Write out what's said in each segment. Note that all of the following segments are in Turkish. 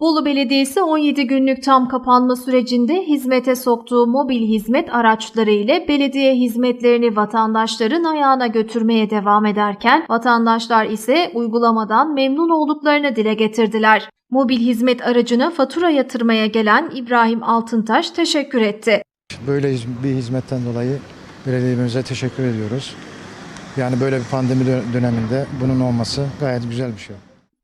Bolu Belediyesi 17 günlük tam kapanma sürecinde hizmete soktuğu mobil hizmet araçları ile belediye hizmetlerini vatandaşların ayağına götürmeye devam ederken vatandaşlar ise uygulamadan memnun olduklarını dile getirdiler. Mobil hizmet aracına fatura yatırmaya gelen İbrahim Altıntaş teşekkür etti. Böyle bir hizmetten dolayı belediyemize teşekkür ediyoruz. Yani böyle bir pandemi dö- döneminde bunun olması gayet güzel bir şey.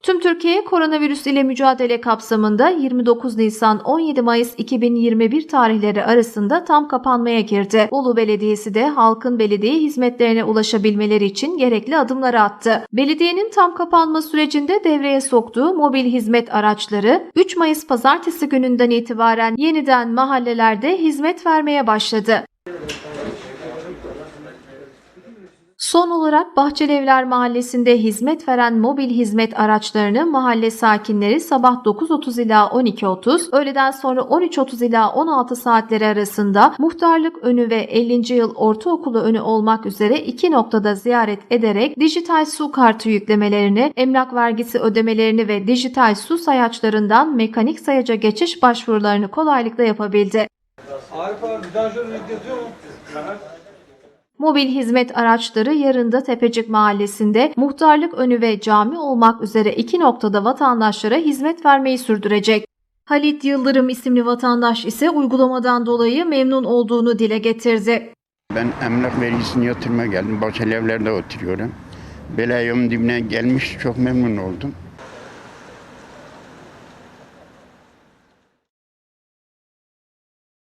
Tüm Türkiye koronavirüs ile mücadele kapsamında 29 Nisan 17 Mayıs 2021 tarihleri arasında tam kapanmaya girdi. Bolu Belediyesi de halkın belediye hizmetlerine ulaşabilmeleri için gerekli adımları attı. Belediyenin tam kapanma sürecinde devreye soktuğu mobil hizmet araçları 3 Mayıs pazartesi gününden itibaren yeniden mahallelerde hizmet vermeye başladı. Son olarak Bahçelievler Mahallesi'nde hizmet veren mobil hizmet araçlarını mahalle sakinleri sabah 9.30 ila 12.30, öğleden sonra 13.30 ila 16 saatleri arasında muhtarlık önü ve 50. yıl ortaokulu önü olmak üzere iki noktada ziyaret ederek dijital su kartı yüklemelerini, emlak vergisi ödemelerini ve dijital su sayaçlarından mekanik sayaca geçiş başvurularını kolaylıkla yapabildi. Arif abi bir daha mu? Mobil hizmet araçları yarında Tepecik Mahallesi'nde muhtarlık önü ve cami olmak üzere iki noktada vatandaşlara hizmet vermeyi sürdürecek. Halit Yıldırım isimli vatandaş ise uygulamadan dolayı memnun olduğunu dile getirdi. Ben emlak vergisini yatırmaya geldim. Bahçeli evlerde oturuyorum. Belayımın dibine gelmiş çok memnun oldum.